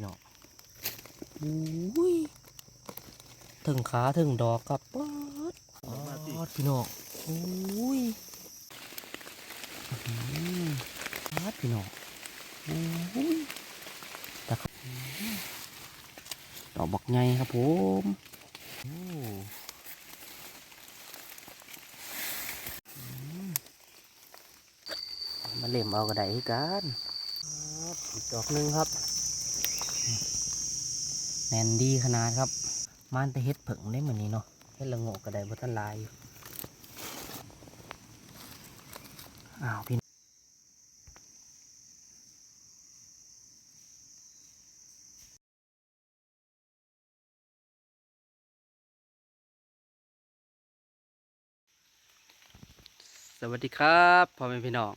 พี่น้องอุ้ยถึงขาถึงดอกครับป๊าดป๊าดพี่น้องอุ้ยอื้อหือป๊าดพี่น้องอุ้ยตะครับดอกบักใหญ่ครับผมโอ้มาเล่มเอากระไดคือกันอีกดอกหนึ่งครับ แน่นดีขนาดครับมานแต่เฮ็ดเผิงได้เหมือนนี้เนาะเฮ็ดละโงกกระไดบทันลายอยู่อ้าวพี่สวัสดีครับพ่อแม่พี่น้อง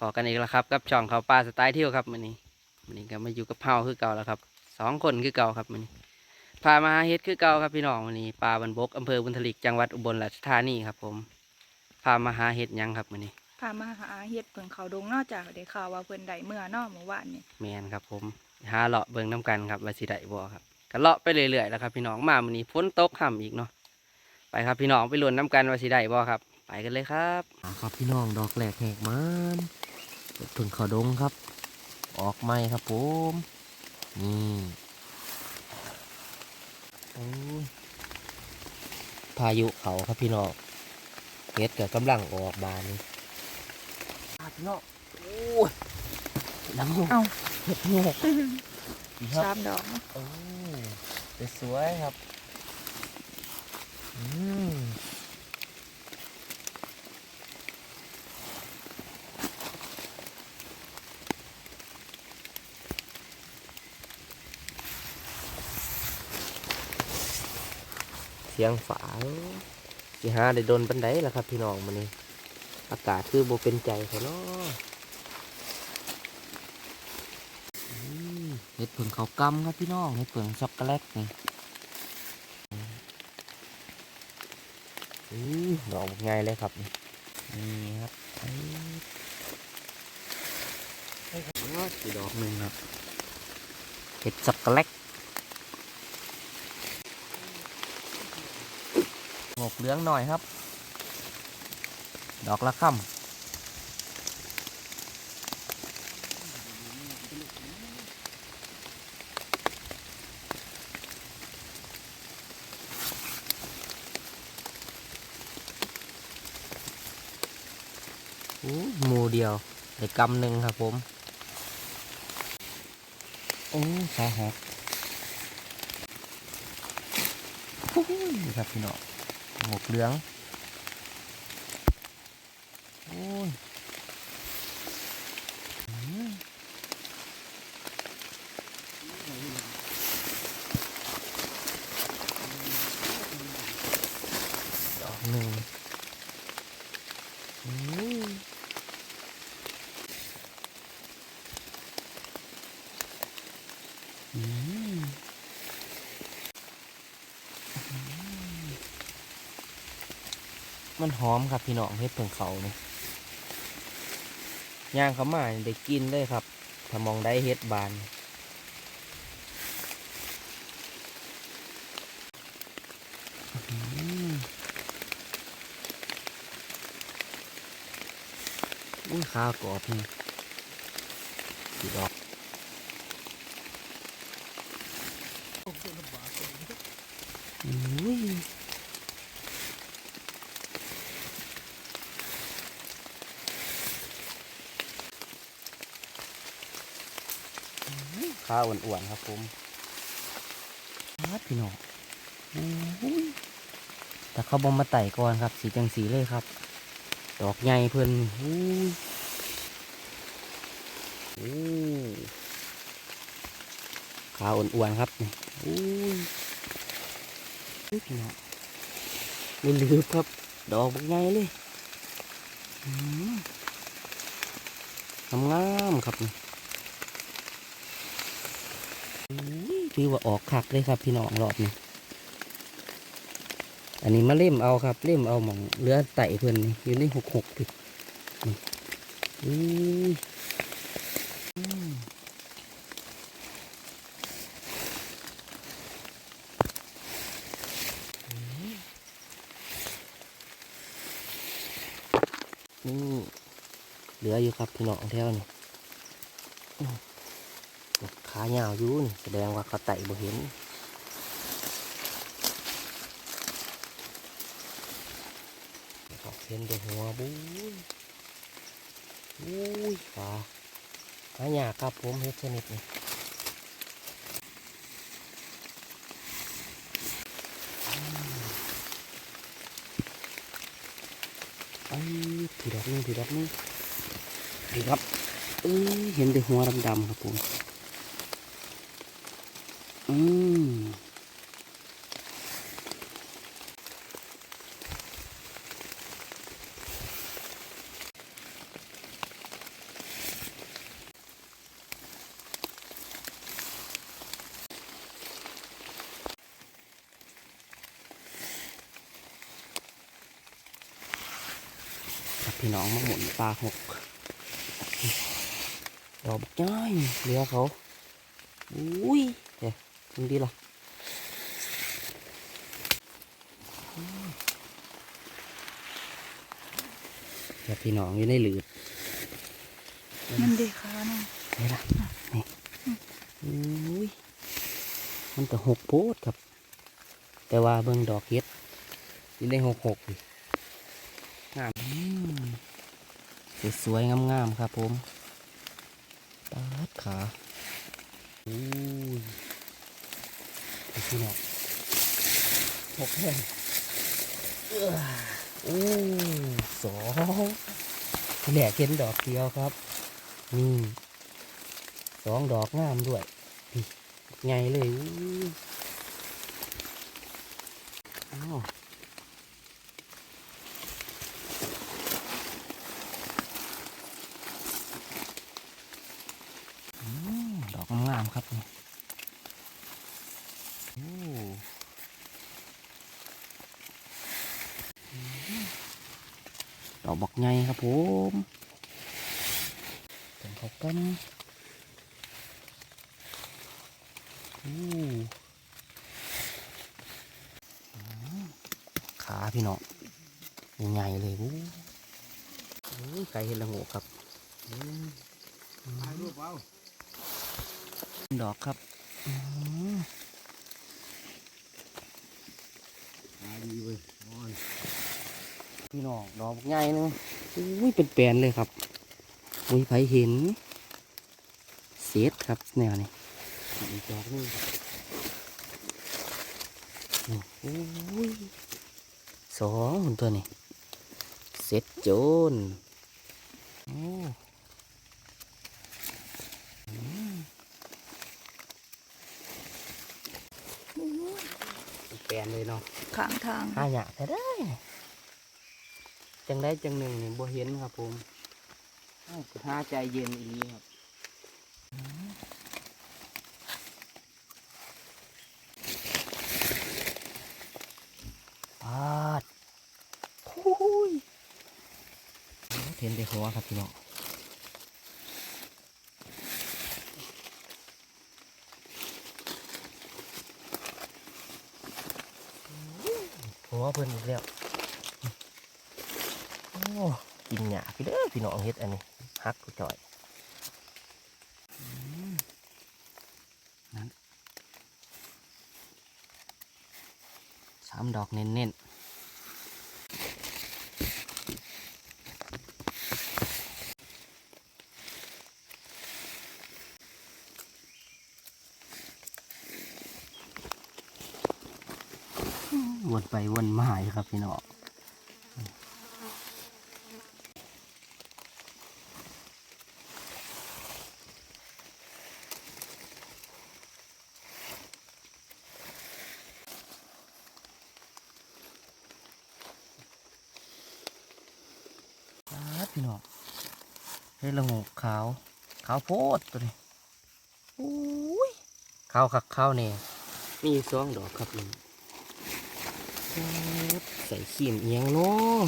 ต่อกันอีกแล้วครับ กับช่องเขาปลาสไตล์เที่ยวครับมื้อนี้มื้อนี้ก็มาอยู่กับเฮาคือเก่าแล้วครับ สองคนคือเก่าครับมื้อนี้พามาหาเฮ็ดคือเก่าครับพี่น้องวันนี้ปลาบันบกอำเภอบุญทลิกจังหวัดอุบลราชธานีครับผมพามาหาเฮ็ดหยังครับมื้อนี้พามาหาเฮ็ดเพิ่งเขาดงนอกจากได้ข่าวว่าเพิ่นได้เมื่อนอกเมื่อวานนี่แมนครับผมหาเลาะเบิ่งน้กันครับว่าสิได้บ่ครับก็เลาะไปเรื่อยๆแล้วครับ พี่น้องมามื้อนี้ฝนตกห่ำอีกเนาะไปครับพี่น้องไปลุ้นน้กันว่าสิได้บ่ครับ ไปกันเลยครับครับพี่น้องดอกแหลกแหกมันถึงเขาดงครับ ออกไม้ครับผม นี่โอ้ยพายุเขาครับพี่น้องเฮ็ดก็กำลังออกบานนี่พี่น้องโอ้ยน้ำมูกเอ้าเห็ดแหกนี่ครับสามดอกเนาะโอ้สวยๆครับ อืม สียงฝาสิหาได้โดนปันไดล่ะครับพี่น้องมันนี่อากาศคือโบเป็นใจเขาเนาะอืมเห็ดผึ่งเขาวกำครับพี่น้องเห็ดผึ่งช็อกโกแลตนี่อือดอกง่ายเลยครับนี่นี่ครับเอ้ยอ๋อสีดอกหนึ่งครับเห็ดช็อกโกแลตงก เหลืองหน่อยครับ ดอกละค่ำอู้หมูเดียวได้กำหนึ่งครับผม โอ้ขาหักโอ้ยครับพี่น้อง หมกเหลืองโอ้ยดอกหนึ่งอืม มันหอมครับพี่น้องเฮ็ดเพิ่งเขานี่ย่างเขามานี่ได้กินเลยครับถ้ามองได้เฮ็ดบาน อุ้ยขากรอบนี่สีดอกอุ้ย ข้าวอ้วนๆครับผมครับพี่น้องแต่เขาบอมมาไต่ก่อนครับ สีจังสีเลยครับ ดอกใหญ่เพิ่นอุ้ขาวอ้วนๆครับนี่อุ้ยอุ้ยพี่น้องมีลืบครับ ดอกบักใหญ่เลยงามๆครับนี่ ถือว่าออกคักเลยครับ พี่น้องรอบนี้อันนี้มาเล่มเอาครับเล่มเอาหมองเลือไตเพื่อนอยู่ในหกหกพี่นี่เหลืออยู่ครับพี่น้องแถวนี้ อื้อขายาอยู่นี่แสดงว่าเขาไต่บ่เห็นเห็นแต่หัวบุ้ยอุ้ยขาหาหยาครับผมเฮ็ดชนิดนี้ไอ้ถือดอกนี่ถือดอกนี่ไอ้ครับเอ้ยเห็นแต่หัวดำๆครับผม อืมพี่น้องมาหมุนปลาหกดอกจ้อยเรือเขา ดี๋ยวมึงดีล่ะเดี๋ยวพี่น้องอยู่ในหลืดนั่นเด็กขาเนาะนี่ล่ะนี่อุ้ยมันก็หกโพดครับ แต่ว่าเบิ่งดอกเฮ็ดอยู่ในหกหกนี่งามอืมสวยๆงามๆครับผมปาดขาอู้ยดู พี่น้องหกแผ่นเอื้ออู้สองแหลกเห็นดอกเดียวครับ นี่สองดอกงามด้วยพี่ไงเลยอู้อ้าวดอกงามครับนี่โอ้อืมดอก บักไงครับผมเป็นเขากันอู้อืมขาพี่เน้องใหญ่เลยอู้ไก่เห็นละโงกครับถ่ายรูปเอาดอกครับดีเว้ยนอน พี่น้องดอกใหญ่หนึงอุ้ยเป็นแปลนเลยครับอุ้ยไผเห็นเศษครับแนวนี้อีกดอกหนึงนี่อุ้ยสองคนตัวนี้เสร็จโจนโอ้อืมเป็นแปลนเลยเนาะข้างทางหาหยาแต่ได้ จังได้จังหนึ่งนี่บ่เห็นครับผมอ้าวหาใจเย็นอีหลีครับปาดโอ้ยเห็นแต่หัวครับพี่น้องหัวเพิ่นอีกแล้วโอ้ กินหยาพี่เด้อพี่น้องเฮ็ดอันนี้ฮักกูจ่อยนั่นสามดอกเน้นๆวนไปวนมาอยู่ครับพี่น้อง ครับพี่น้องเฮ้ยละโงกขาว ขาว โพดตัวนี้อุ้ยขาวคักขาวเนี่ยมีอยู่สองดอกครับนี่ครับใส่ขีมเอียงเนาะ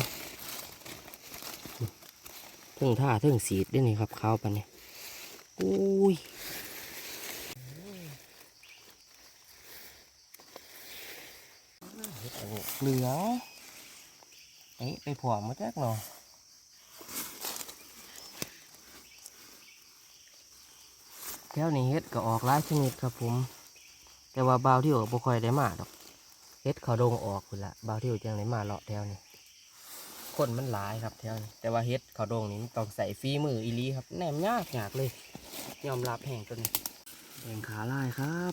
ถึงท่าถึงสีดด้วยนี่ครับขาวปันเนี่ยอุ้ยเฮ็ดละโงกเหลืองเอ๊ะไปผอมมาจากเนาะ ถวนี้เฮ็ดก็ออกหลายชนิดครับผม แต่ว่าบาวที่บ่ค่อยได้มาดอกเฮ็ดเขาดงออกพุ่นละบาวที่จังได้มาเลาะแถวนี้คนมันหลายครับแถวนี้แต่ว่าเฮ็ดเขาดงนี่ต้องใส่ฝีมืออีหลีครับแหนมยากยากเลย ยอมรับแห่งตัวนี้แบ่งขาลายครับ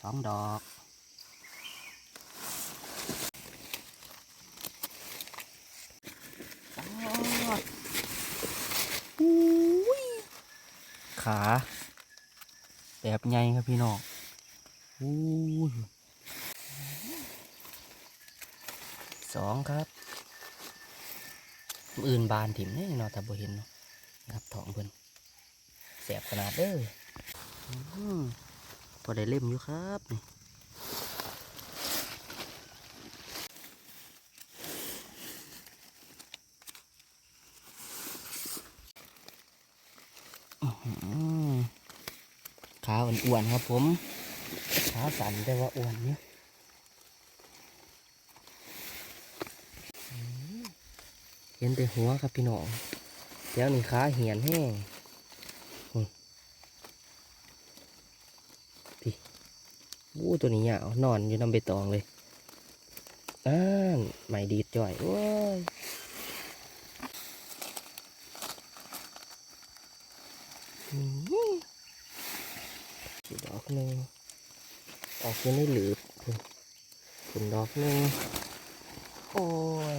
สองดอกปอดอุ้ย ขาแบบใหญ่ครับพี่น้องอู้สองครับ อื่นบานถิ่มเนี่ยเนาะแต่บ่เห็นเนาะครับท้องเพิ่นแสบขนาดเด้อพอได้เล่มอยู่ครับนี่อื้อหือ ขาอ้วนๆครับผมขาสั่นแต่ว่าอ้วนเนี่ยเห็นแต่หัวครับพี่น้องแล้วนี่ขาเหียนแห้งพี่โอ้ตัวนี้ยาวนอนอยู่น้ำใบตองเลยอ่านไม่ดีดจ่อยโอ้ยอืมอีกดอกหนึ่ง ออกยังไม่หลืบขุนดอกหนึ่งโอ้ย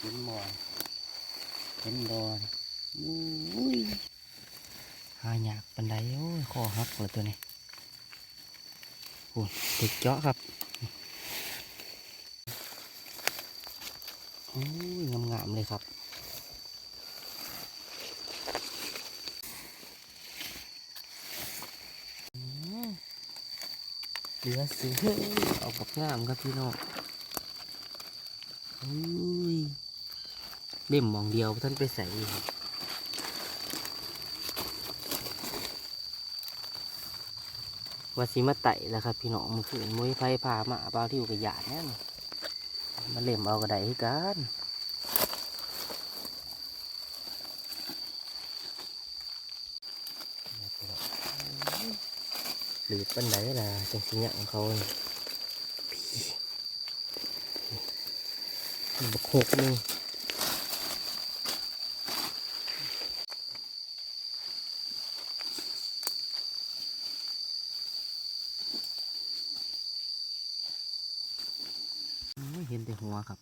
เห็นหมอนเห็นบอลอุ้ยหาหยากปันไดโอ้ยคอหักเลยตัวนี้ โอ้ติดเจาะครับโอ้ยงามๆเลยครับอืมเหลือซื้ออาบักงามครับพี่น้องโอ้ยเล่มมองเดียวท่านไปใส่ครับ ว่าสิมาไต่แล้วครับพี่น้องมือฝืนมวยไฟพามาเบาที่อยู่กับหยาดแน่นมาเล่มเอากระไดให้กันหรือปันไดล่ะจังสิเนี่ยของเขาพี่บกหกหนึง เห็นแต่หัวครับ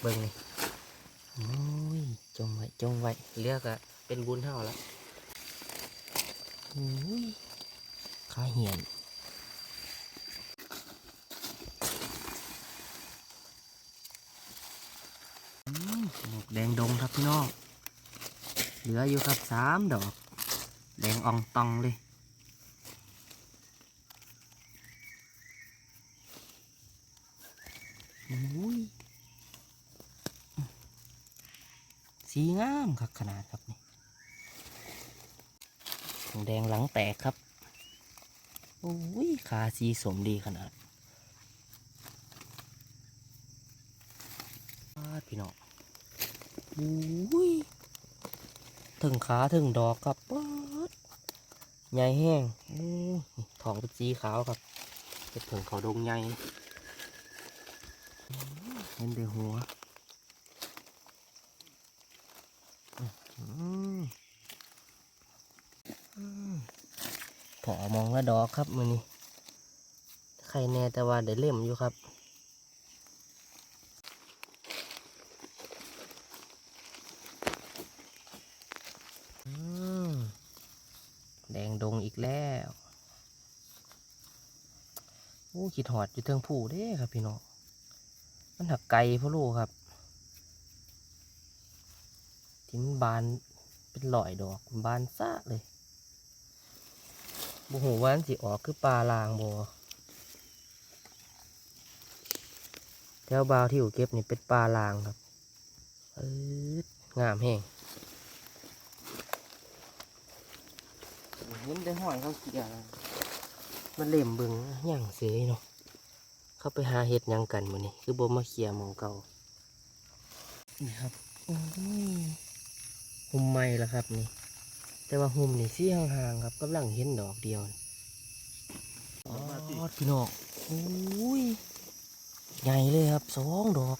เบิ่งนี่โอ้ยจงไว้จงไว้เลือกอะเป็นบุญเท่าแล้วโอ้ยขาเหียนอืมดอกแดงดงครับพี่น้องเหลืออยู่ครับสามดอก แดงอองตองเลย โอ้ย สีงามครับขนาดครับนี่แดงหลังแตกครับโอ้ยขาสีสมดีขนาดปาพี่น้องโอ้ยถึงขาถึงดอกครับปาดใหญ่แห้งอทองเป็นสีขาวครับเป็นถึงเขาดงใหญ่เห็นแต่หัวอื้อหืออืม พอมองละดอกครับมือนี้ใครแน่แต่ว่าได้เล่มอยู่ครับแดงดงอีกแล้วโอ้ขีดหอดอยู่เทิงผู้เด้ครับพี่น้องมันหักไกลพ่อลูกครับทิ้งบานเป็นหลอยดอกบานซะเลย บูหูวาอันสิออกคือปลาลางบแถวบาวที่อยู่เก็บนี่เป็นปลาลางครับเอองามแห้งเห็นได้ห้อยเขาเกี่ยแล้วมันเล่มเบึงหย่างเสยเนาะเขาไปหาเห็ดหยังกันมื้อนี้คือบ่มาเคลียร์หมองเก่านี่ครับโอ้ยหุ่มใหม่ละครับนี่ แต่ว่าหุ่มนี่สีห่างๆครับกำลังเห็นดอกเดียวนี่อ๋อพี่น้องโอ้ยใหญ่เลยครับสองดอก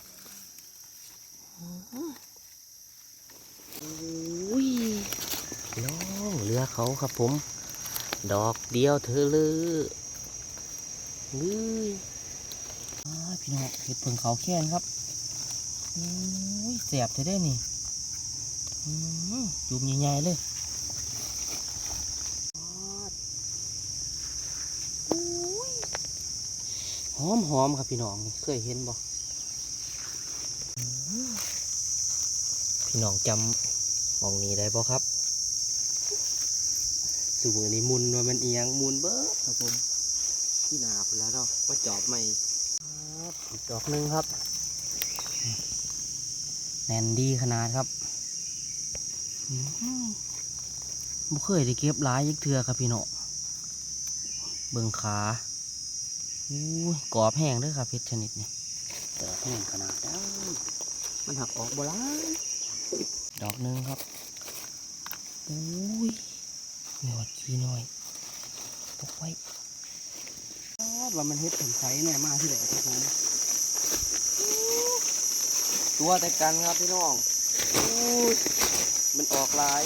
อื้อหือโอ้ยพี่น้องเรือเขาครับผม ดอกเดียวเธอเลยนี่อ้าพี่น้องเห็ดเพิ่งเขาแค้นครับโอ้ยแสบเธอได้นี่อื้อหือจุ่มใหญ่ๆเลย หอมหอมๆครับพี่น้องนี่เคยเห็นบ่พี่น้องจำหมองนี้ได้บ่ครับสูมือนี้มุนว่ามันเอียงมุนเบิดครับผมที่หนาพุ่นแล้วเนาะว่าจอบใหม่ครับอีกดอกหนึ่งครับ แน่นดีขนาดครับอื้อหือบ่เคยได้เก็บหลายยักเทือครับพี่น้องเบิ่งขา อู้ยกรอบแห้งเด้วยครับเพชรชนิดนี้กรอบแห้งขนาดได้มันหักออกบ่ล้ายดอกหนึ่งครับอุ้ยหยอดขี้น้อยตกไว้ว่ามันเฮ็ดถึงไซแน่มากที่ไหนครับผมตัวแต่กันครับพี่น้องอู้ยมันออกหลาย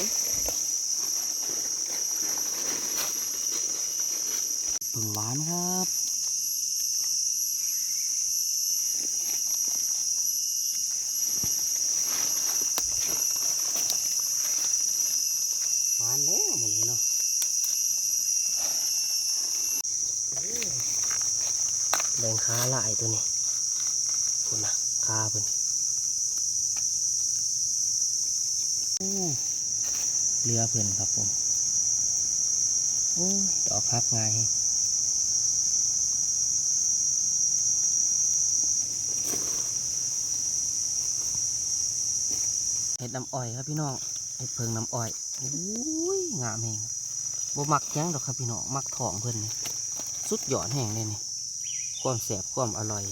เพิ่งหวานครับ หวานแล้วมันนี้เนาะแดงขาหลาย ตัวนี้คุณนะขาเพิ่นโอ้เรือเพิ่อนครับผมโอ้ยดอกพักง่ายแฮงเห็ดน้ำอ้อยครับพี่น้องเห็ดเพิงน้ำอ้อยโอ้ยงามแหงบ่มักยังดอกครับพี่น้องมักทองเพิ่นนี่สุดยอดแห้งเลยนี่ ความแสบความอร่อย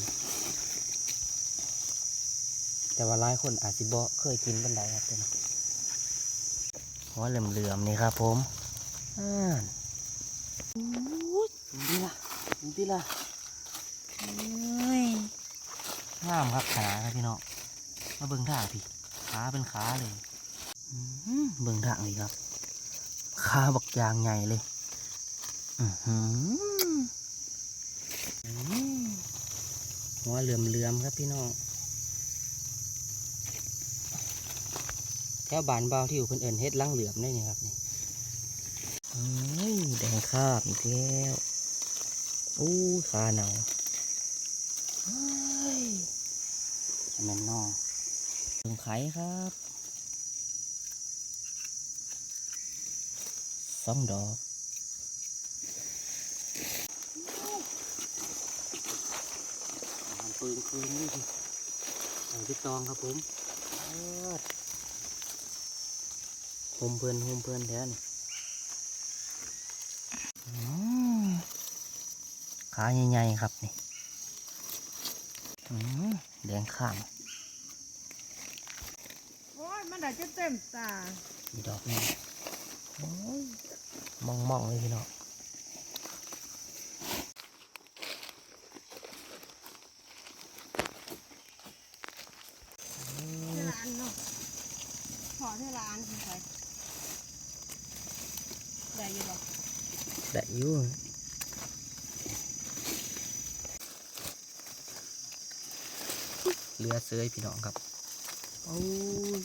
แต่ว่าหลายคนอาจสิบ่เคยกินบันไดครับตัวนี้หัวเหลื่อมๆนี่ครับผมอ่านโอ้ยดีละดีละโอ้ยงามครับขาครับพี่น้องมาเบิ่งท่าพี่ขาเป็นขาเลยอื้อหือเบิ่งทางนี้ครับขาบักยางใหญ่เลย อือหืออื้อ หัวเหลื่อมเหลื่อมๆครับพี่น้องแถวบานเบาที่อยู่คนเอินเฮ็ดลังเหลื่อมได้นี่ครับนี่เฮ้ยแดงคาบอีกแล้วอู้ขาหนาวเฮ้ยแม่นน้องถึงไข่ครับสองดอก ฟืนคืนนี่สิใส่พี่ตองครับผมโฮมเพื่อนโฮมเพื่อนแท้นี่ขาใหญ่ๆครับนี่แดงข้างโอ้ยมันได้จะเต็มตาอีดอกนี่มองมองๆเลยพี่น้อง ที่ร้านเนาะขอที่ร้านคุณใครได้อยังบ่ได้อยู่เรือเซยพี่น้องครับโอ้ย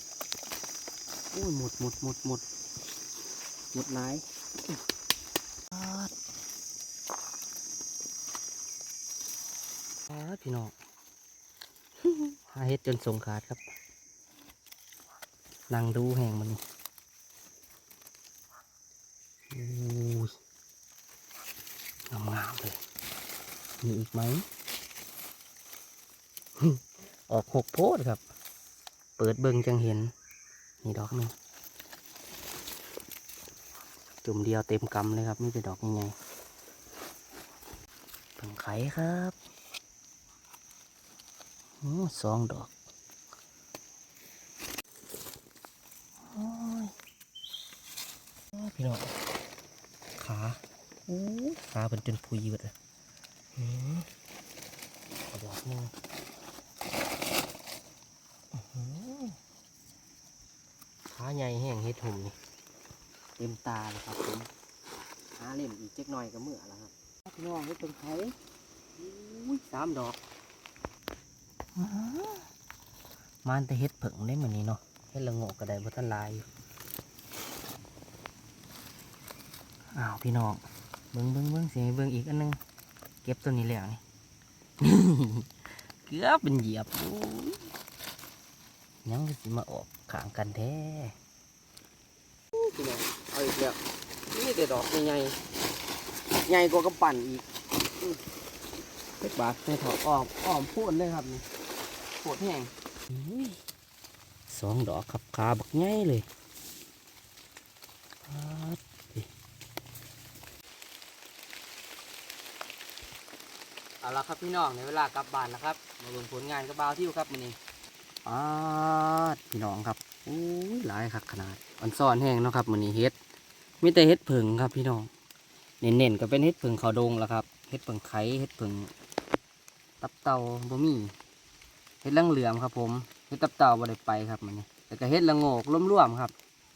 โอ้ยหมดหมดหมดหมดหมดหลายปาดปาดพี่น้องหาเฮ็ดจนสงขาดครับ นั่งดูแห่งมันนี่โอ้ยงามๆเลย มีอีกไหม ออกหกโพดครับ เปิดเบิงจังเห็น นี่ดอกหนึงจุ่มเดียวเต็มกำเลยครับนี่เป็นดอกยังไงเพิ่งไข่ครับโอ้สองดอกโอ้ยโอ้ย พี่น้องขาโอ้ขาเป็นจนพุยหมดเลยอืมเอดอกหนึงอื้อหือขาใหญ่แห้งเฮ็ดหุ่มนี่เต็มตาเลยครับผมหาเล่มอีกเจ๊กหน่อยก็เมื่อแล้วครับพี่น้องให้เป็นไข่อุ้ยสามดอกมันแต่เฮ็ดเผิงได้เหมือนนี้เนาะเฮ็ดละโงกก็ได้บ่ทันลายอยู่ อ้าวพี่น้องเบิ่งเบิ่งเบิ่งเสียงเบิ่งอีกอันหนึงเก็บตัวนี้แล้วนี่เกือบเป็นเหยียบโอ้ยยังก็สิมาออกขางกันแท้พี่น้องเอาอีกแล้วนี่แต่ดอกใหญ่ๆใหญ่กว่ากำปั่นอีกอื้อเล็กบาทในถอดอ้อมอ้อมพูดเลยครับนี่โคตรแห้งอุ้ยสองดอกครับขาบักใหญ่เลยปาดดิ เอาละครับพี่น้องในเวลากลับบ้านแล้วครับ มาลงผลงานกับบ่าวทิวครับมันนี้ปาดพี่น้องครับอุ้ยหลายครับขนาดอันซ่อนแห้งเนาะครับมันนี้เฮ็ดมีแต่เฮ็ดผึ่งครับพี่น้องเน้นๆก็เป็นเฮ็ดผึ่งขาวดงแล้วครับเฮ็ดผึ่งไข่เฮ็ดผึ่งตับเต่าบ่มีเฮ็ดลังเหลือมครับ ผมเฮ็ดตับเต่าบ่ได้ไปครับมันนี้แต่ก็เฮ็ดละโงกร่วมๆครับ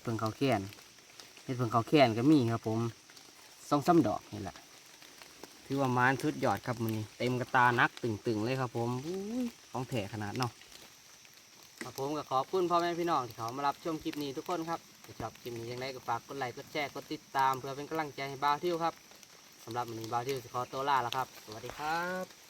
ผึ่งเขาวแค้นเฮ็ดผึ่งเขาวแค้นก็มีครับ ผมสองสามดอกนี่แหละ ถือว่ามานทุดยอดครับมันนี่เต็มกระตานักตึงๆเลยครับผมอุ้ยของแถขนาดเนาะครับผมก็ขอบคุณพ่อแม่พี่น้องที่เขามารับชมคลิปนี้ทุกคนครับถ้าชอบคลิปนี้ยังไงก็ฝากกดไลค์กดแชร์กดติดตามเพื่อเป็นกำลังใจให้บ่าวทิวครับสำหรับวันนี้บ่าวทิวจะขอตัวลาแล้วครับ สวัสดีครับ